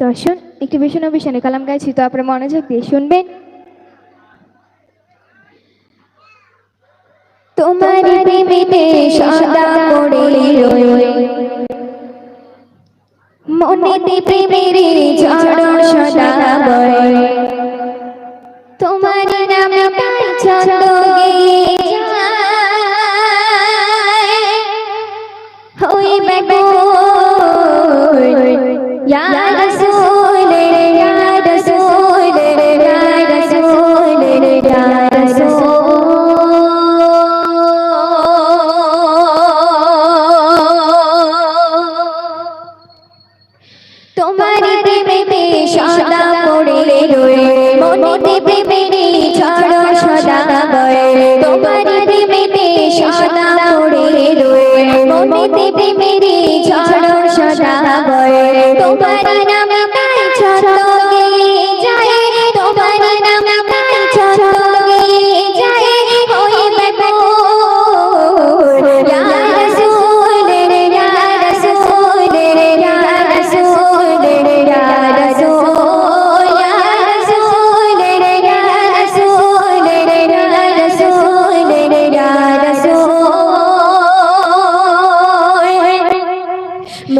তো আসুন একটি ভীষণ অভিশানে কালাম গাইছি, তো আপনার মনোযোগ দিয়ে শুনবেন। তোমার প্রেমেতে সদা পড়ে মনেতে প্রেমের সদা বয়। তোমার ছন্দ ইয়া তোমারি প্রেমেতে সদা পড়ে রই মনেতে প্রেমেতে ঝড় সদা বয়ে, তোমারি প্রেমেতে সদা পড়ে রই মনেতে প্রেমেতে ঝড় সদা বয়ে, তোমারি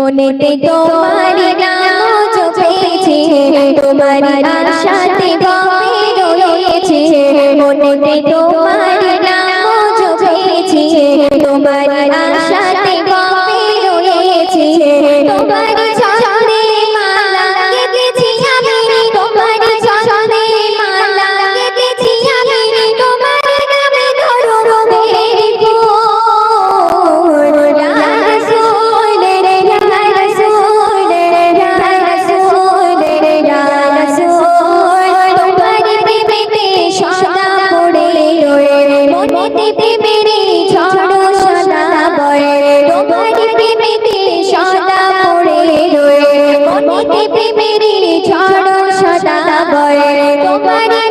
মনেতে তোমার নাম জপেছি, তোমার আশাতে ভয়ে রয়েছে, মনেতে তোমার নাম জপেছি, তোমার আশাতে ভয়ে রয়েছে, তোমার Nobody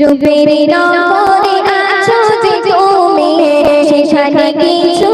রূপের নগরে আছো যে তুমি সেখানে কিছু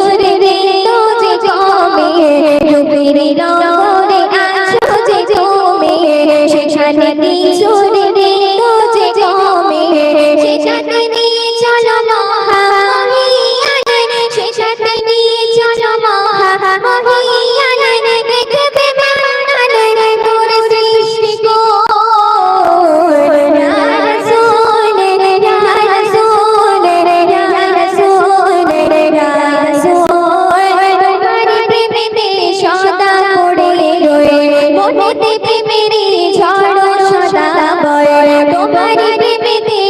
বাড়ি প্রেমেতে